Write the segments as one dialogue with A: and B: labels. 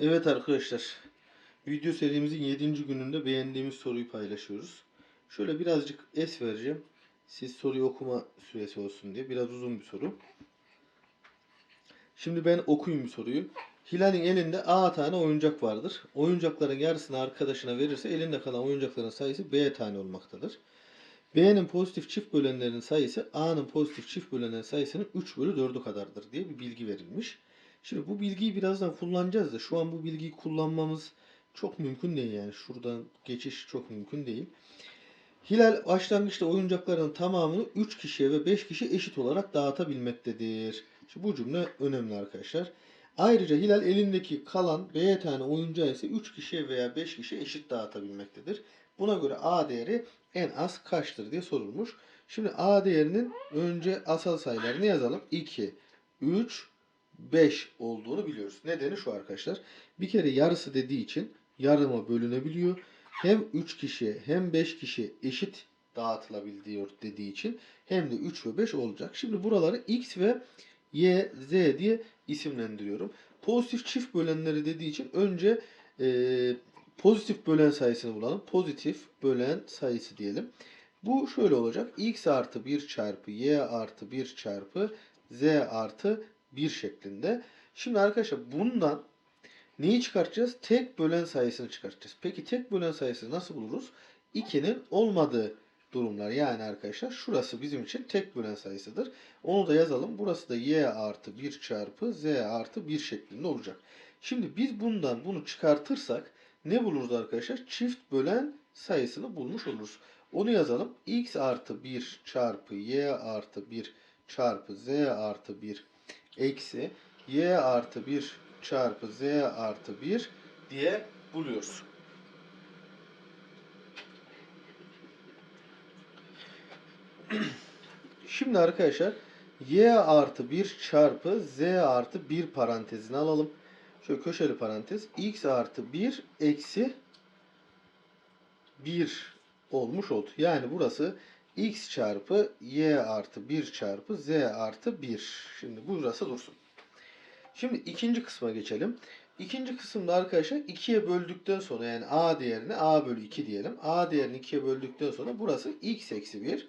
A: Evet arkadaşlar, video serimizin 7. gününde beğendiğimiz soruyu paylaşıyoruz. Şöyle birazcık es vereceğim. Siz soruyu okuma süresi olsun diye. Biraz uzun bir soru. Şimdi ben okuyayım soruyu. Hilal'in elinde A tane oyuncak vardır. Oyuncakların yarısını arkadaşına verirse elinde kalan oyuncakların sayısı B tane olmaktadır. B'nin pozitif çift bölenlerinin sayısı A'nın pozitif çift bölenlerin sayısının 3 bölü 4'ü kadardır diye bir bilgi verilmiş. Şimdi bu bilgiyi birazdan kullanacağız da şu an bu bilgiyi kullanmamız çok mümkün değil yani. Şuradan geçiş çok mümkün değil. Hilal başlangıçta oyuncakların tamamını 3 kişiye ve 5 kişi eşit olarak dağıtabilmektedir. Şimdi bu cümle önemli arkadaşlar. Ayrıca Hilal elindeki kalan B tane oyuncağı ise 3 kişiye veya 5 kişi eşit dağıtabilmektedir. Buna göre A değeri en az kaçtır diye sorulmuş. Şimdi A değerinin önce asal sayılarını yazalım. 2, 3, 5 olduğunu biliyoruz. Nedeni şu arkadaşlar. Bir kere yarısı dediği için yarıma bölünebiliyor. Hem 3 kişiye hem 5 kişiye eşit dağıtılabiliyor dediği için hem de 3 ve 5 olacak. Şimdi buraları x ve y, z diye isimlendiriyorum. Pozitif çift bölenleri dediği için önce e, pozitif bölen sayısını bulalım. Pozitif bölen sayısı diyelim. Bu şöyle olacak. x artı 1 çarpı y artı 1 çarpı z artı 1 şeklinde. Şimdi arkadaşlar bundan neyi çıkartacağız? Tek bölen sayısını çıkartacağız. Peki tek bölen sayısını nasıl buluruz? 2'nin olmadığı durumlar. Yani arkadaşlar şurası bizim için tek bölen sayısıdır. Onu da yazalım. Burası da y artı 1 çarpı z artı 1 şeklinde olacak. Şimdi biz bundan bunu çıkartırsak ne buluruz arkadaşlar? Çift bölen sayısını bulmuş oluruz. Onu yazalım. x artı 1 çarpı y artı 1 çarpı z artı 1 eksi y artı 1 çarpı z artı 1 diye buluyoruz. Şimdi arkadaşlar y artı 1 çarpı z artı 1 parantezini alalım. Şöyle köşeli parantez. x artı 1 eksi 1 olmuş oldu. Yani burası x çarpı y artı 1 çarpı z artı 1. Şimdi burası dursun. Şimdi ikinci kısma geçelim. İkinci kısımda arkadaşlar 2'ye böldükten sonra yani a değerini a bölü 2 diyelim. a değerini 2'ye böldükten sonra burası x eksi 1.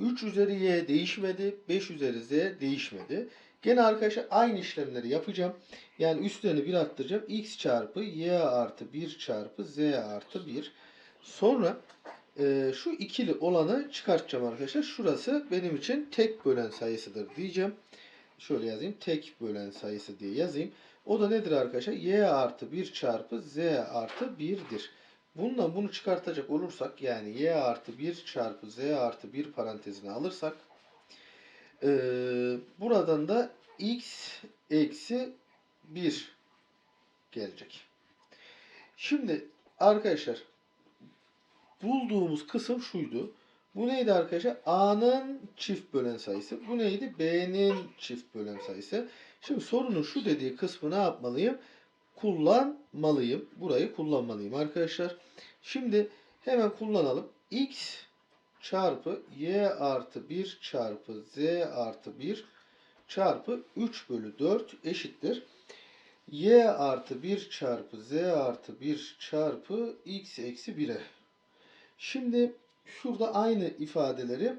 A: 3 üzeri y değişmedi. 5 üzeri z değişmedi. Gene arkadaşlar aynı işlemleri yapacağım. Yani üstlerini bir arttıracağım. x çarpı y artı 1 çarpı z artı 1. Sonra e, şu ikili olanı çıkartacağım arkadaşlar. Şurası benim için tek bölen sayısıdır diyeceğim. Şöyle yazayım. Tek bölen sayısı diye yazayım. O da nedir arkadaşlar? y artı 1 çarpı z artı 1'dir. Bundan bunu çıkartacak olursak yani y artı 1 çarpı z artı 1 parantezine alırsak e, buradan da x eksi 1 gelecek. Şimdi arkadaşlar bulduğumuz kısım şuydu. Bu neydi arkadaşlar? A'nın çift bölen sayısı. Bu neydi? B'nin çift bölen sayısı. Şimdi sorunun şu dediği kısmı ne yapmalıyım? Kullanmalıyım. Burayı kullanmalıyım arkadaşlar. Şimdi hemen kullanalım. X çarpı Y artı 1 çarpı Z artı 1 çarpı 3 bölü 4 eşittir. Y artı 1 çarpı Z artı 1 çarpı X eksi 1'e. Şimdi şurada aynı ifadeleri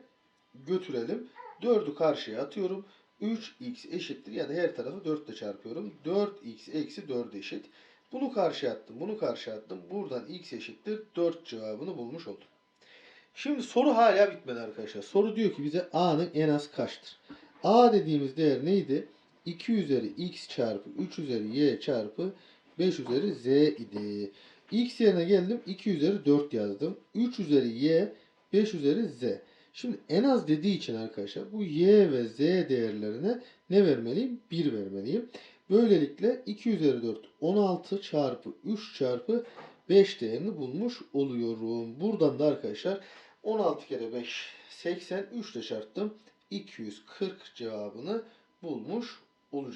A: götürelim. 4'ü karşıya atıyorum. 3x eşittir ya da her tarafı 4 ile çarpıyorum. 4x eksi 4 eşit. Bunu karşıya attım. Bunu karşıya attım. Buradan x eşittir 4 cevabını bulmuş oldum. Şimdi soru hala bitmedi arkadaşlar. Soru diyor ki bize a'nın en az kaçtır? a dediğimiz değer neydi? 2 üzeri x çarpı 3 üzeri y çarpı 5 üzeri z idi. X yerine geldim 2 üzeri 4 yazdım. 3 üzeri y 5 üzeri z. Şimdi en az dediği için arkadaşlar bu y ve z değerlerine ne vermeliyim? 1 vermeliyim. Böylelikle 2 üzeri 4 16 çarpı 3 çarpı 5 değerini bulmuş oluyorum. Buradan da arkadaşlar 16 kere 5 80 3 ile çarptım. 240 cevabını bulmuş olacağım.